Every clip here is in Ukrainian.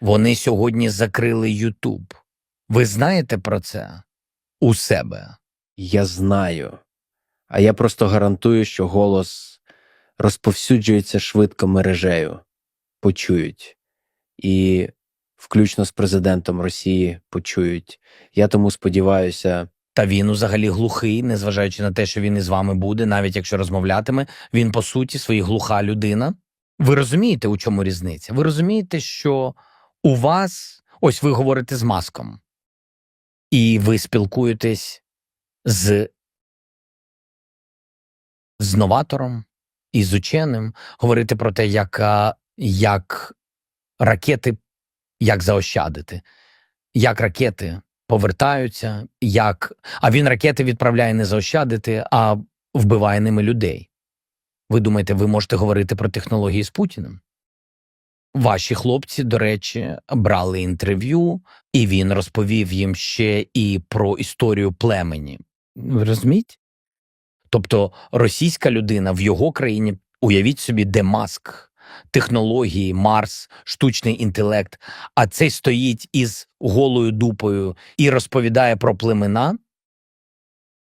Вони сьогодні закрили Ютуб. Ви знаєте про це у себе? Я знаю. А я просто гарантую, що голос розповсюджується швидко мережею. Почують. І включно з президентом Росії почують. Я тому сподіваюся, Та він взагалі глухий, незважаючи на те, що він із вами буде, навіть якщо розмовлятиме, він по суті своїй глуха людина. Ви розумієте, у чому різниця? Ви розумієте, що у вас ось ви говорите з маском, і ви спілкуєтесь з, з новатором і з ученим, говорите про те, як, як ракети, як заощадити, як ракети повертаються, як. А він ракети відправляє не заощадити, а вбиває ними людей. Ви думаєте, ви можете говорити про технології з Путіним? Ваші хлопці, до речі, брали інтерв'ю, і він розповів їм ще і про історію племені. Ви розумієте? Тобто російська людина в його країні, уявіть собі, де маск, технології, Марс, штучний інтелект, а цей стоїть із голою дупою і розповідає про племена.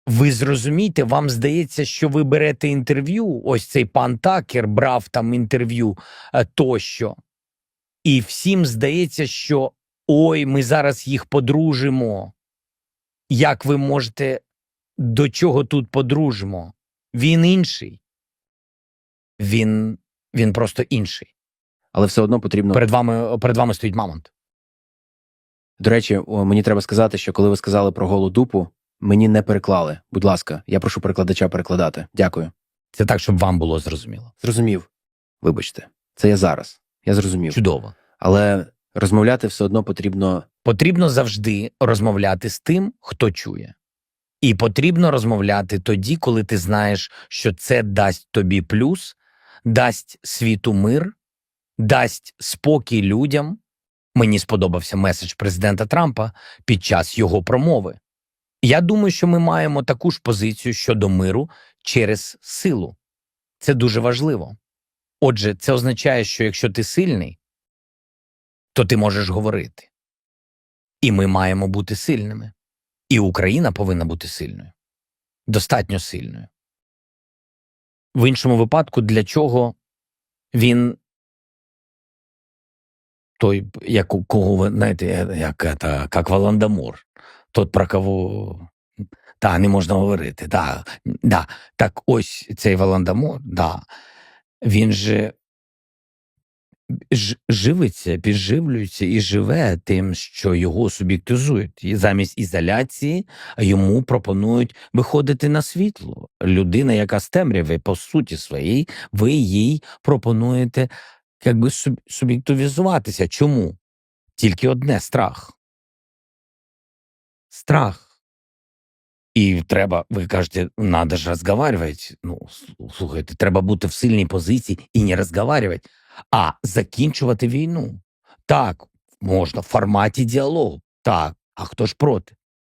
Ви зрозумієте, вам здається, що ви берете інтерв'ю. Ось цей пан Такер брав там інтерв'ю е, тощо. І всім здається, що ой, ми зараз їх подружимо. Як ви можете до чого тут подружимо? Він інший. Він, він просто інший. але все одно потрібно. Перед вами, перед вами стоїть мамонт. До речі, мені треба сказати, що коли ви сказали про голу дупу, мені не переклали. Будь ласка, я прошу перекладача перекладати. Дякую. Це так, щоб вам було зрозуміло. Зрозумів. Вибачте, це я зараз. Я зрозумів. Чудово. Але розмовляти все одно потрібно Потрібно завжди розмовляти з тим, хто чує. І потрібно розмовляти тоді, коли ти знаєш, що це дасть тобі плюс, дасть світу мир, дасть спокій людям. Мені сподобався меседж президента Трампа під час його промови. Я думаю, що ми маємо таку ж позицію щодо миру через силу. Це дуже важливо. Отже, це означає, що якщо ти сильний, то ти можеш говорити. І ми маємо бути сильними. І Україна повинна бути сильною, достатньо сильною. В іншому випадку, для чого він той, як кого ви знаєте, як, это, як Валандамур, тот, про кого та, не можна говорити. Да, да. Так ось цей Валандамур, да, він же живиться, підживлюється і живе тим, що його суб'єктизують. І замість ізоляції йому пропонують виходити на світло. Людина, яка з темряви, по суті своїй, ви їй пропонуєте якби суб'єктивізуватися. Чому? Тільки одне страх. Страх. І треба, ви кажете, надо ж розговаривати. Ну, слухайте, треба бути в сильній позиції і не розговаривати, а закінчувати війну. Так, можна в форматі діалогу. Так, а хто ж проти?